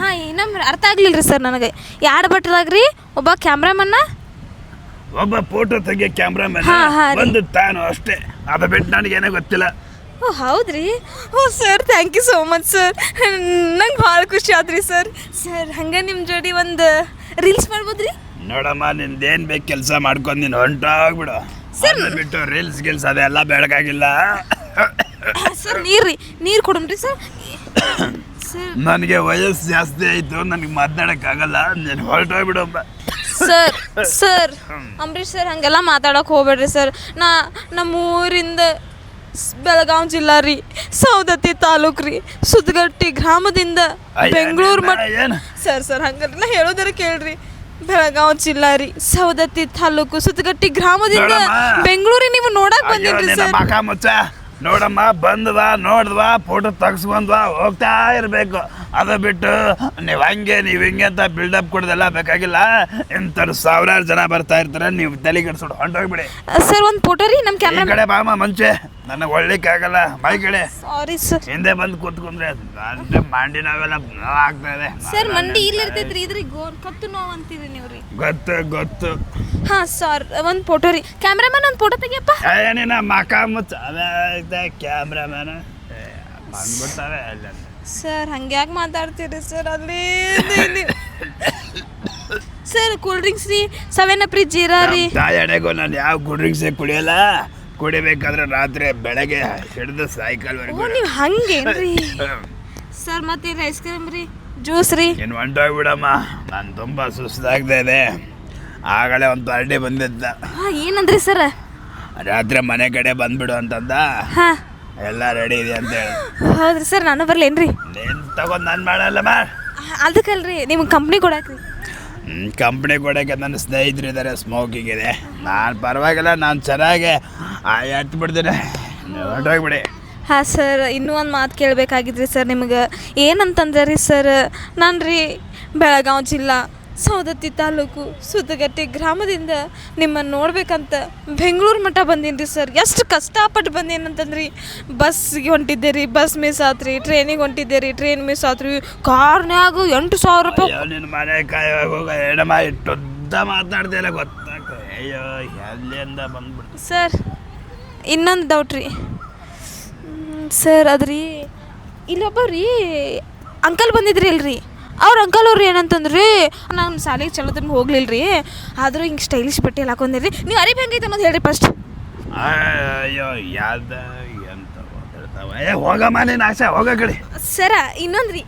ಹಾಂ ಇನ್ನೊಮ್ಮೆ ಅರ್ಥ ಆಗ್ಲಿಲ್ಲ ರೀ ಸರ್ ನನಗೆ. ಎರಡು ಬಟ್ರದಾಗ ರೀ ಒಬ್ಬ ಕ್ಯಾಮ್ರಾಮನ್ನ ಒಬ್ಬ ಫೋಟೋ ತೆಗಿಯೋ ಕ್ಯಾಮ್ರಾಮನ್ ಹಾ, ಹಾ ರೀ. ಒಂದು ತಾನು ಅಷ್ಟೇ. ಅದ ಬಿಟ್ಟು ನನಗೇನೋ ಗೊತ್ತಿಲ್ಲ. ಓ ಹೌದ್ರಿ? ಓ sir thank you so much sir ನಂಗೆ ಭಾಳ ಖುಷಿ ಆದ್ರಿ ಸರ್ ಸರ್ ಹಂಗೆ ನಿಮ್ಮ ಜೋಡಿ ಒಂದು ರೀಲ್ಸ್ ಮಾಡ್ಬೋದ್ರಿ? ನೋಡಮ್ಮ ನಿಂದೇನ್ ಬೇಕು ಕೆಲಸ ಮಾಡ್ಕೊಂಡು ನೀನು ಹೊಂಟೋಗ್ಬಿಡು. ಸರ್- ಬಿಟ್ಟು ರೀಲ್ಸ್ ಗಿಲ್ಸ್ ಅದೆಲ್ಲ ಬೆಳಗಾಗಿಲ್ಲ ಸರ್ ನೀರು ರೀ ನೀರು ಕೊಡಮ್ರಿ ಸರ್ ಸರ್ ನನಗೆ ವಯಸ್ಸು ಜಾಸ್ತಿ ಆಯಿತು ನನಗೆ ಮಾತಾಡೋಕ್ಕಾಗಲ್ಲ ನೀನು ಹೊರಟೋಗ್ಬಿಡಮ್ಮ. ಸರ್ ಸರ್ ಅಂಬರೀಶ್ ಸರ್ ಹಂಗೆಲ್ಲ ಮಾತಾಡೋಕೆ ಹೋಗ್ಬೇಡ್ರಿ ಸರ್ ನಾ ನಮ್ಮ ಊರಿಂದ ಸ್- ಬೆಳಗಾವ್ ಜಿಲ್ಲಾ ರೀ ಸೌದತ್ತಿ ತಾಲೂಕು ರೀ ಸುದ್ಗಟ್ಟಿ ಗ್ರಾಮದಿಂದ ಬೆಂಗಳೂರು ಮಠ ಸರ್ ಸರ್ ಹಂಗಲ್ಲ ಹೇಳೋದರ ಕೇಳ್ರಿ. ಬೆಳಗಾವ್ ಜಿಲ್ಲಾ ರೀ ಸೌದತ್ತಿ ತಾಲೂಕು ಸುದ್ಗಟ್ಟಿ ಗ್ರಾಮದಿಂದ ಬೆಂಗಳೂರಿಗೆ ಬೆಂಗಳೂರಿ ನೀವು ನೋಡಕ್ ಬಂದಿದ್ರಿ ಸರ್. ನೋಡಮ್ಮ ಬಂದ್ವಾ ನೋಡ್ದ್ವಾ ಫೋಟೋ ತಗ್ಸ್ಕೊಂಡ್ವಾ ಹೋಗ್ತಾ ಇರಬೇಕು. ಅದು ಬಿಟ್ಟು ನೀವು ಹಂಗೆ ನೀವು ಹಿಂಗೆ ಅಂತ ಬಿಲ್ಡಪ್ ಕೊಡೋದೆಲ್ಲ ಬೇಕಾಗಿಲ್ಲ. ಇಂಥವ್ರು ಸಾವಿರಾರು ಜನ ಬರ್ತಾ ಇರ್ತಾರೆ ನೀವು ತಲೆ ಕೆಡಿಸ್ಬಿಟ್ಟು ಹೊಂಟೋಗ್ಬಿಡಿ. ಸರ್ ಒಂದು ಫೋಟೋ ರೀ ನಮ್ಮ ಈ ಕ್ಯಾಮ್ರಾ ಕಡೆ ಬಾಮ ಮುಂಚೆ. ನನಗೆ ಒಳ್ಳಿಕ್ಕಾಗಲ್ಲ ಬಾಯ್ ಕಡೆ. ಸಾರಿ ಸರ್ ಹಿಂದೆ ಬಂದು ಕೂತ್ಕೊಂಡ್ರೆ ಅಂದ್ರೆ ಮಂಡಿ ನಾವೆಲ್ಲ ನೋವ್ ಆಗ್ತಾ ಇದೆ. ಸರ್ ಮಂಡಿ ಇಲ್ಲಿ ಇರ್ತೈತ್ರಿ ಇದ್ರಿ ಗೊತ್ತು ಕತ್ತು ನೋವು ಅಂತೀರಿ ನೀವು ರೀ. ಗೊತ್ತು ಗೊತ್ತು. ಹಾಂ ಸರ್ ಒಂದು ಫೋಟೋ ರೀ. ಕ್ಯಾಮ್ರಾಮನ್ ಒಂದು ಫೋಟೋ ತೆಗಿಯಪ್ಪ. ಏನೇನ ಮಕ ಮುಚ್ಚ ಅದೇ ಕ್ಯಾಮ್ರಾಮ್ಯಾನ ಬಂದ್ಬಿಡ್ತಾವೆ ಅಲ್ಲ. ಸರ್ ಹಂಗ್ಯಾಕೆ ಮಾತಾಡ್ತೀರಿ ಸರ್ ಅಲ್ಲಿ ಸರ್ ಕೂಲ್ ಡ್ರಿಂಕ್ಸ್ ರೀ. ಸೆವೆನ್ ಅಪ್ ರೀ. ಜೀರಾ ರೀ ತಾಯಡೆಗೂ ನಾನು ಯಾವ ಕೂಲ್ ಡ್ರಿಂಕ್ಸ್ ಕುಡಿಯಲ್ಲ? ಕುಡಿಬೇಕಾದ್ರೆ ರಾತ್ರಿ ಬೆಳಗ್ಗೆ ಹಿಡಿದು ಸಾಯಂಕಾಲವರೆಗೂ ನೀವು ಹಂಗೇನ್ರಿ? ಸರ್ ಮತ್ತೆ ಐಸ್ ಕ್ರೀಮ್ ರೀ? ಜ್ಯೂಸ್ ರೀ? ಏನು ಹೊಂಟೋಗ್ಬಿಡಮ್ಮ ನಾನು ತುಂಬ ಸುಸ್ತಾಗ್ತಾ ಇದೆ. ಆಗಲೇ ಒಂದು ಪಾರ್ಟಿ ಬಂದಿದ್ದ. ಏನಂದ್ರಿ ಸರ್ ರಾತ್ರಿ ಮನೆ ಕಡೆ ಬಂದ್ಬಿಡು ಅಂತಂದ. ಹಾಂ. ಎಲ್ಲ ರೆಡಿ ಇದೆ ಅಂತ ಹೇಳಿ. ಹೌದ್ರಿ ಸರ್ ನಾನು ಬರ್ಲೇನ್ರಿ? ನೀನು ತಗೊಂಡು ನಾನು ಮಾಡಲ್ಲ ಮಾ. ಅದಕ್ಕಲ್ರಿ ನಿಮ್ಗೆ ಕಂಪ್ನಿ ಕೊಡಾಕ್ರಿ. ಕಂಪ್ನಿ ಕೊಡೋಕ್ಕೆ ನನ್ನ ಸ್ನೇಹಿತರು ಇದ್ದಾರೆ ಸ್ಮೋಕಿಂಗ್ ಇದೆ. ನಾನು ಪರವಾಗಿಲ್ಲ ನಾನು ಚೆನ್ನಾಗಿ ಎತ್ತು ಬಿಡ್ತೀನಿ. ಹೊರಟೋಗ್ಬಿಡಿ ಹಾಂ ಸರ್ ಇನ್ನೂ ಒಂದು ಮಾತು ಕೇಳಬೇಕಾಗಿದ್ರಿ ಸರ್ ನಿಮಗೆ. ಏನಂತಂದ್ರೆ ರೀ ಸರ್ ನಾನು ರೀ ಬೆಳಗಾವಿ ಜಿಲ್ಲಾ. ಸೌದತ್ತಿ ತಾಲೂಕು ಸುತ್ತಗಟ್ಟಿ ಗ್ರಾಮದಿಂದ ನಿಮ್ಮನ್ನು ನೋಡಬೇಕಂತ ಬೆಂಗಳೂರು ಮಠ ಬಂದೀನಿ ರೀ ಸರ್. ಎಷ್ಟು ಕಷ್ಟಪಟ್ಟು ಬಂದೇನಂತಂದ್ರಿ ಬಸ್ಸಿಗೆ ಹೊಂಟಿದ್ದೆ ರೀ ಬಸ್ ಮಿಸ್ ಆತ್ರಿ ಟ್ರೈನಿಗೆ ಹೊಂಟಿದ್ದೆ ರೀ ಟ್ರೈನ್ ಮಿಸ್ ಆತ್ರಿ. ಕಾರ್ನ್ಯಾಗ ಎಂಟು ಸಾವಿರ ರೂಪಾಯಿ. ನಿನ್ನ ಮನೆ ಕಾಯುವಾಗ ಹೋಗ ಎಡಮ ಇಟ್ಟುದ್ದ ಮಾತನಾಡ್ತಿಲ್ಲ ಗೊತ್ತಾಗ್ತದೆ ಅಯ್ಯೋ ಎಲ್ಲಿಂದ ಬಂದ್ಬಿಡ್ತು? ಸರ್ ಇನ್ನೊಂದು ಡೌಟ್ ರೀ. ಸರ್ ಅದ್ರಿ ಇಲ್ಲೊಬ್ಬ ರೀ ಅಂಕಲ್ ಬಂದಿದ್ರಿ ಅಲ್ರಿ? ಅವ್ರ ಅಂಕಲ್ ಅವ್ರು ಏನಂತಂದ್ರಿ ನಾನು ಶಾಲೆಗೆ ಚಲೋ ತನಕ ಹೋಗ್ಲಿಲ್ಲ ರೀ ಆದರೂ ಹಿಂಗೆ ಸ್ಟೈಲಿಶ್ ಬಟ್ಟೆ ಎಲ್ಲ ಹಾಕೊಂಡಿರಿ ನೀವು ಅರಿಬಿ ಹೆಂಗೈತೆ ಅನ್ನೋದು ಹೇಳ್ರಿ ಫಸ್ಟ್ ಅಯ್ಯೋ ಯಾವ್ದ ಎಂತ ಏ ಹೋಗಮ್ಮ ನೀನು ಆಸೆ ಹೋಗ ಕಡೆ. ಸರ ಇನ್ನೊಂದು ರೀ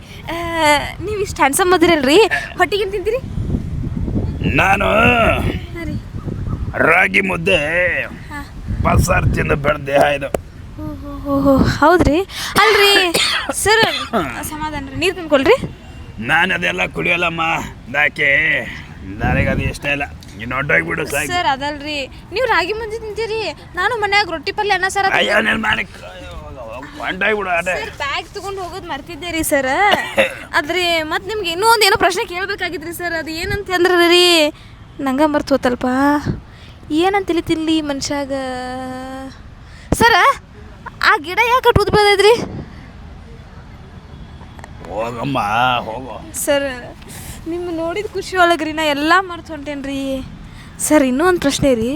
ನೀವು ಇಷ್ಟು ಹ್ಯಾಂಡ್ಸಮ್ ಅದಿರಲ್ರಿ ಹೊಟ್ಟಿಗೆ ತಿಂತೀರಿ? ನಾನು ರಾಗಿ ಮುದ್ದೆ ಬಸ್ಸಾರು ತಿಂದು ಬೆಳೆದ ದೇಹ ಇದು ಓಹೋ ಹೌದ್ರಿ. ಅಲ್ರಿ ಸರ್ ಸಮಾಧಾನ ರೀ ನೀರು ತಂದ್ಕೊಳ್ರಿ ನಾನು ಅದೆಲ್ಲ ಕುಡಿಯಲ್ಲಮ್ಮ. ನಾಕೆ ನನಗೆ ಅದು ಇಷ್ಟ ಇಲ್ಲ. ನೀನು ಹೊಟ್ಟೋಗ್ಬಿಡು ಸಾಕು. ಸರ್ ಅದಲ್ರಿ. ನೀವು ರಾಗಿ ಮುಂದೆ ತಿಂತೀರಿ? ನಾನು ಮನ್ಯಾಗ ರೊಟ್ಟಿ ಪಲ್ಯ ಅನ್ನ ಸರ್ ಅಯ್ಯೋ ನೀನು ಮಾಡಿ. ಹೊಂಟೋಗ್ಬಿಡು ಅದೇ. ಸರ್ ಬ್ಯಾಗ್ ತಗೊಂಡು ಹೋಗೋದು ಮರ್ತಿದ್ದೆ ರೀ ಸರ್. ಅದ್ರಿ ಮತ್ತೆ ನಿಮ್ಗೆ ಇನ್ನೂ ಒಂದು ಏನೋ ಪ್ರಶ್ನೆ ಕೇಳಬೇಕಾಗಿದ್ರಿ ಸರ್. ಅದು ಏನಂತ ಅಂದ್ರೆ ರೀ? ನಂಗೆ ಮರ್ತು ಹೋತಲ್ಪ. ಏನಂತ ತಿಳಿತಿಲ್ಲಿ ಮನುಷ್ಯಾಗ? ಸರ ಆ ಗಿಡ ಯಾಕೆ ಟೂತ್ ಬೆಳೆದೈತ್ರಿ ಹೋಗಮ್ಮ ಹೋಗು. ಸರ್ ನಿಮ್ಮ ನೋಡಿದ ಖುಷಿ ಒಳಗ್ರಿ ನಾ ಎಲ್ಲ ಮರ್ತು ಹೊಂಟೇನ್ರಿ ಸರ್ ಇನ್ನೂ ಒಂದು ಪ್ರಶ್ನೆ ರೀ.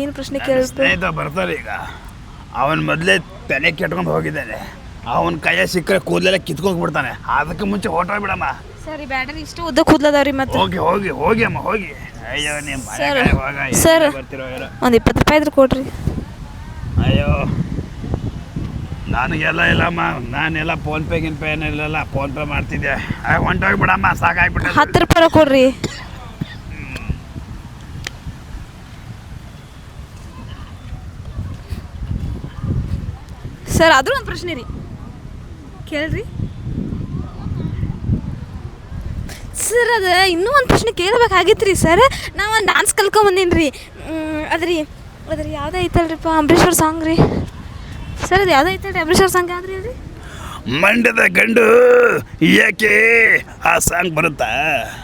ಏನು ಪ್ರಶ್ನೆ ಕೇಳ್ಬೇಕು? ಸ್ನೇಹಿತ ಬರ್ತಾರೆ ಈಗ. ಅವನ ಮೊದಲೇ ತಲೆ ಕೆಟ್ಕೊಂಡು ಹೋಗಿದ್ದಾನೆ. ಅವನ ಕೈಯ ಸಿಕ್ಕರೆ ಕೂದಲೆಲ್ಲ ಕಿತ್ಕೊಂಡು ಬಿಡ್ತಾನೆ ಅದಕ್ಕೆ ಮುಂಚೆ ಹೊಟ್ಟೋಗ್ಬಿಡಮ್ಮ ಸರಿ ಬ್ಯಾಟರಿ ಇಷ್ಟು ಉದ್ದ ಕೂದ್ಲದಾವ್ರಿ ಮತ್ತೆ. ಹೋಗಿ ಹೋಗಿ ಹೋಗಿ ಅಮ್ಮ ಹೋಗಿ. ಅಯ್ಯೋ ನಿಮ್ಮ ಮನೆ ಸರ್, ಕಡೆ ಹೋಗ ಎಲ್ಲಿ ಸರ್. ಬರ್ತಿರೋ ಏನೋ. ಒಂದು ಇಪ್ಪತ್ತು ರೂಪಾಯಿ ಇದ್ರೆ ಕೊಡ್ರಿ. ಅಯ್ಯೋ. ನನಗೆಲ್ಲ ಇಲ್ಲಮ್ಮ ನಾನೆಲ್ಲ ಫೋನ್ ಪೇ ಗಿನ್ ಪೇ ಏನಿಲ್ಲ ಫೋನ್ ಪೇ ಮಾಡ್ತಿದ್ದೆ. ಹೊಂಟೋಗಿ ಬಿಡಮ್ಮ ಸಾಕಾಗ್ಬಿಟ್ಟೆ ಹತ್ತು ರೂಪಾಯಿ ಕೊಡ್ರಿ. ಸರ್ ಅದ್ರ ಒಂದು ಪ್ರಶ್ನೆ ರೀ. ಕೇಳ್ರಿ. ಸರ್, ಅದು ಇನ್ನೂ ಒಂದು ಪ್ರಶ್ನೆ ಕೇಳಬೇಕಾಗಿತ್ತು ರೀ ಸರ್. ನಾವು ಡಾನ್ಸ್ ಕಲ್ಕೊಂಬಂದೀನಿ ರೀ ಅದ್ರಿ ಅದ್ರಿ ಯಾವುದೇ ಐತಲ್ರಿಪ್ಪ, ಅಂಬರೀಶ್ವರ್ ಸಾಂಗ್ ರೀ? ಸರ್ ಅದು ಯಾವುದೇ ಐತೆ ಅಂಬರೀಶ್ವರ್ ಸಾಂಗ್ ಯಾವ್ದು ರೀ ಮಂಡ್ಯದ ಗಂಡು ಯಾಕೆ ಆ ಸಾಂಗ್ ಬರುತ್ತಾ?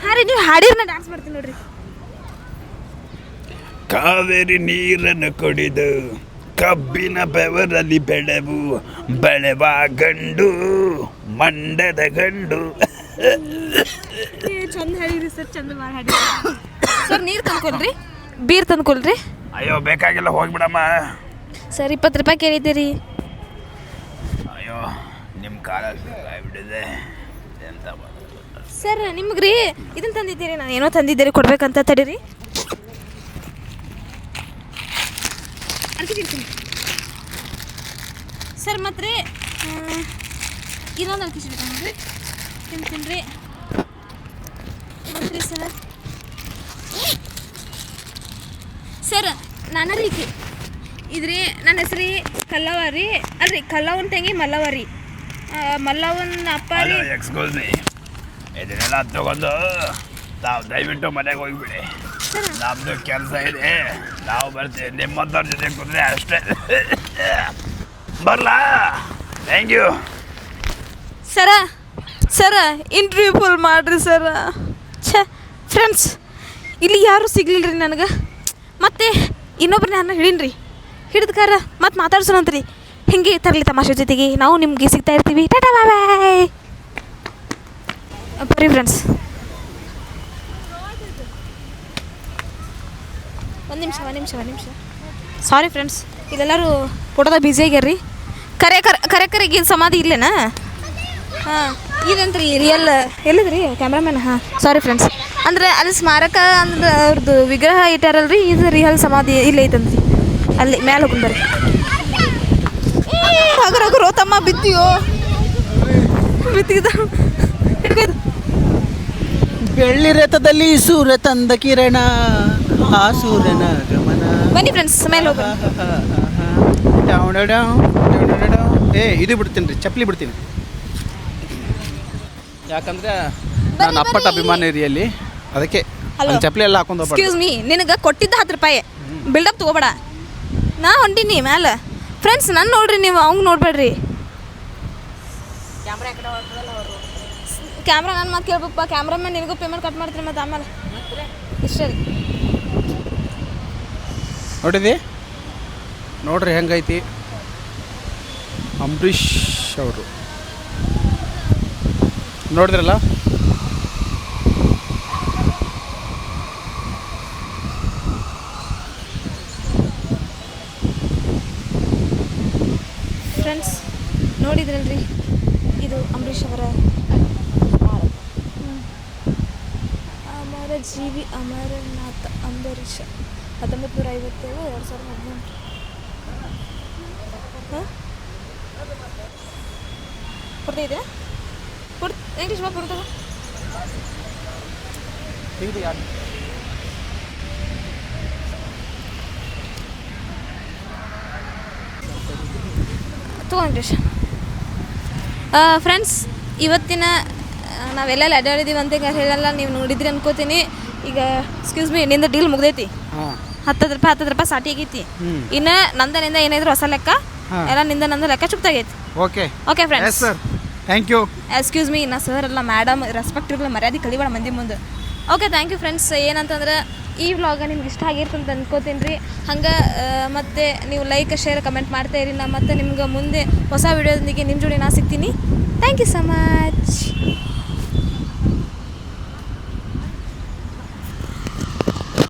ಹಾಂ ರೀ ನೀವು ಹಾಡಿದ್ರೆ ನಾ ಡ್ಯಾನ್ಸ್ ಮಾಡ್ತೀನಿ ನೋಡ್ರಿ. ಕಾವೇರಿ ನೀರನ್ನು ಕುಡಿದು ಕಬ್ಬಿನ ಬೆವರಲ್ಲಿ ಬೆಳೆವು. ಬೆಳೆವ ಗಂಡು ಮಂಡ್ಯದ ಗಂಡು. ಚಂದ ಹೇಳಿರಿ ಸರ್ ಚಂದ ಮಾಡಿ ಹಾಡಿ ಸರ್ ನೀರು ತಂದ್ಕೊಳ್ರಿ ಬೀರ್ ತಂದ್ಕೊಳ್ರಿ. ಅಯ್ಯೋ ಬೇಕಾಗಿಲ್ಲ ಹೋಗ್ಬಿಡಮ್ಮ. ಸರ್ ಇಪ್ಪತ್ತು ರೂಪಾಯಿ ಕೇಳಿದ್ದೀರಿ. ನಿಮ್ಮ ಕಾಲಿಡಿದೆ ಎಂತ? ಸರ್ ನಿಮ್ಗೆ ರೀ ಇದನ್ನ ತಂದಿದ್ದೀರಿ ನಾನು ಏನೋ ತಂದಿದ್ದೀರಿ ಕೊಡ್ಬೇಕಂತ ತಡೀರಿ. ಸರ್ ಮತ್ತೆ ರೀ ಇನ್ನೊಂದು ಅಲ್ಕಿ ನೋಡ್ರಿ ತಿಂತೀನಿ ರೀ. ಮತ್ತೆ ಸರ್. ಸರ್ ನಾನು ರೀ ಈಕಿ ಇದ್ರಿ ನನ್ನ ಹೆಸ್ರು ಕಲ್ಲವ ರೀ ಅಲ್ರಿ ಕಲ್ಲವನ್ ತಂಗಿ ಮಲ್ಲವ ರೀ ಮಲ್ಲವನ್ ಅಪ್ಪ ರೀ ಎಕ್ಸ್ಕ್ಯೂಸ್ ಮೀ. ಇದನ್ನೆಲ್ಲ ತಗೊಂಡು ತಾವು ದಯವಿಟ್ಟು ಮನೆಗೆ ಹೋಗ್ಬಿಡಿ. ನಮ್ದು ಕೆಲಸ ಇದೆ. ನಾವು ಬರ್ತೀವಿ. ನಿಮ್ಮಂಥವ್ರ ಜೊತೆ ಕುದುರೆ ಅಷ್ಟೇ. ಬರಲಾ? Thank you sir sir interview full ಮಾಡ್ರಿ ಸರ. ಛೇ ಫ್ರೆಂಡ್ಸ್ ಇಲ್ಲಿ ಯಾರೂ ಸಿಗ್ಲಿಲ್ಲ ರೀ ನನಗೆ. ಮತ್ತೆ ಇನ್ನೊಬ್ರು ನಾನು ಹೇಳಿನ್ರಿ? ಹಿಡಿದ ಕಾರ ಮತ್ತೆ ಮಾತಾಡ್ಸೋಣಂತ್ರಿ. ಹಿಂಗೆ ತರಲಿ ತಮಾಷೆ ಜೊತೆಗೆ. ನಾವು ನಿಮಗೆ ಸಿಗ್ತಾ ಇರ್ತೀವಿ. ಟಾಟಾ, ಬಾಯ್ ಬರ್ರಿ ಫ್ರೆಂಡ್ಸ್ ಒಂದು ನಿಮಿಷ ಒಂದು ನಿಮಿಷ ಒಂದು ನಿಮಿಷ. ಸಾರಿ ಫ್ರೆಂಡ್ಸ್ ಇಲ್ಲೆಲ್ಲರೂ ಫೋಟೋದ ಬ್ಯುಸಿ ಆಗ್ಯಾರ್ರಿ. ಕರೆ ಕರೆ ಕರೆ ಕರೆ ಈಗ ಸಮಾಧಿ ಇಲ್ಲೇನಾ? ಹಾಂ, ಇದಂತ್ರಿ ರಿಯಲ್ ಎಲ್ಲಿದ್ರಿ? ಕ್ಯಾಮ್ರಾಮ್ಯಾನ್ ಹಾಂ. ಸಾರಿ ಫ್ರೆಂಡ್ಸ್ ಅಂದ್ರೆ ಅಲ್ಲಿ ಸ್ಮಾರಕ ಅಂದ್ರೆ ಅವ್ರದ್ದು ವಿಗ್ರಹ ಇಟ್ಟಾರಲ್ರಿ ಇದು ರಿಯಲ್ ಸಮಾಧಿ ಇಲ್ಲೇ ಐತಂತ್ರಿ. ಅಲ್ಲಿ ಮ್ಯಾಲೆ ಹೋಗಿ ಬರ್ರಿ. ಹಗರ ಹಗರು ತಮ್ಮ ಬಿದ್ದೀಯೋ ಬಿತ್ತಿದ. ಬೆಳ್ಳಿ ರಥದಲ್ಲಿ ಸೂರ್ಯ ತಂದ ಕಿರಣ ಆ ಸೂರ್ಯನ ಗಮನ. ಬನ್ನಿ ಫ್ರೆಂಡ್ಸ್ ಮೇಲೆ ಹೋಗೋಣ ಡೌ ಡೌ ಡೌ, ಡೌ ಡೌ ಡೌ. ಏ ಇದು ಬಿಡ್ತೀನಿ ರೀ ಚಪ್ಪಲಿ ಬಿಡ್ತೀನಿ. ಯಾಕಂದ್ರೆ ನಾನು ಅಪ್ಪಟ ಅಭಿಮಾನಿ ರೀ ಅಲ್ಲಿ. ಅದಕ್ಕೆ ಚಪ್ಪಲಿ ಎಲ್ಲ ಹಾಕೊಂಡು ಎಕ್ಸ್ಕ್ಯೂಸ್ ಮೀ ನಿನಗೆ ಕೊಟ್ಟಿದ್ದ ಹತ್ತು ರೂಪಾಯಿ. ಬಿಲ್ಡಪ್ ತಗೋಬೇಡ. ನಾ ಹೊಂಟೀನಿ ಮ್ಯಾಲ. ಫ್ರೆಂಡ್ಸ್ ನನ್ನ ನೋಡ್ರಿ ನೀವು ಅವ್ಗೆ ನೋಡ್ಬೇಡ್ರಿ. ಕ್ಯಾಮ್ರಾ ನಾನು ಮತ್ತೆ ಕೇಳ್ಬೇಕಪ್ಪ ಕ್ಯಾಮ್ರಾಮನ್ ನಿನಗೂ ಪೇಮೆಂಟ್ ಕಟ್ ಮಾಡ್ತೀನಿ ಮತ್ತೆ ಆಮೇಲೆ. ಇಷ್ಟೇ ರೀ. ನೋಡಿದಿ? ನೋಡ್ರಿ ಹೆಂಗೈತಿ. ಅಂಬರೀಷ್ ಅವರು. ನೋಡಿದ್ರಲ್ಲ ಫ್ರೆಂಡ್ಸ್ ನೋಡಿದ್ರಲ್ರಿ ಇದು ಅಂಬರೀಷ್ ಅವರ ಹ್ಮ್. ಅಮರ ಜೀವಿ ಅಮರನಾಥ ಅಂಬರೀಷ್. ಹತ್ತೊಂಬತ್ತು ನೂರ ಐವತ್ತೇಳು ಎರಡು ಸಾವಿರದ ಹದಿನೆಂಟು. ಹಾಂ? ಕೊಡ್ತಾ ಇದೆಯಾ? ಕೊಡ್ ಇಂಗ್ಲೀಷ್ ಮಾತು ಕೊಡ್ತದ ತೊಗೊಂಡ್ರಿ ಫ್ರೆಂಡ್ಸ್ ಇವತ್ತಿನ ನಾವೆಲ್ಲ ಅಡ್ಡಾಡಿದ್ದೀವಿ ಅಂತ ಹೇಳಲ್ಲ ನೀವು ನೋಡಿದ್ರಿ ಅನ್ಕೋತೀನಿ. ಈಗ ಎಕ್ಸ್ಕ್ಯೂಸ್ ಮೀ ನಿಂದ ಡೀಲ್ ಮುಗ್ದೈತಿ. ಹತ್ತದ ರೂಪಾಯಿ ಹತ್ತತ್ತು ರೂಪಾಯಿ ಸಾಟಿ ಆಗೈತಿ. ಇನ್ನ ನಂದನಿಂದ ಏನಿದ್ರು ಹೊಸ ಲೆಕ್ಕ ಎಲ್ಲ ನಿಂದ ನಂದ ಲೆಕ್ಕ ಚುಪ್ತಾಗೈತಿ okay okay yes friends sir thank you excuse me ನಾ ಸರ್ ಅಲ್ಲ ಮೇಡಮ್ ರೆಸ್ಪೆಕ್ಟ್ ಇರಲ್ಲ ಮರ್ಯಾದೆ ಕಲಿಬೇಡ ಮಂದಿ ಮುಂದೆ. ಓಕೆ ಥ್ಯಾಂಕ್ ಯು ಫ್ರೆಂಡ್ಸ್ ಏನಂತಂದ್ರೆ ಈ ವ್ಲಾಗ ನಿಮ್ಗೆ ಇಷ್ಟ ಆಗಿರ್ತಂತ ಅನ್ಕೋತೀನಿ ರೀ. ಹಂಗೆ ಮತ್ತೆ ನೀವು ಲೈಕ್ ಶೇರ್ ಕಮೆಂಟ್ ಮಾಡ್ತಾ ಇರಿ. ನಾ ಮತ್ತೆ ನಿಮ್ಗೆ ಮುಂದೆ ಹೊಸ ವಿಡಿಯೋದೊಂದಿಗೆ ನಿಮ್ಮ ಜೋಡಿ ನಾ ಸಿಗ್ತೀನಿ. Thank you so much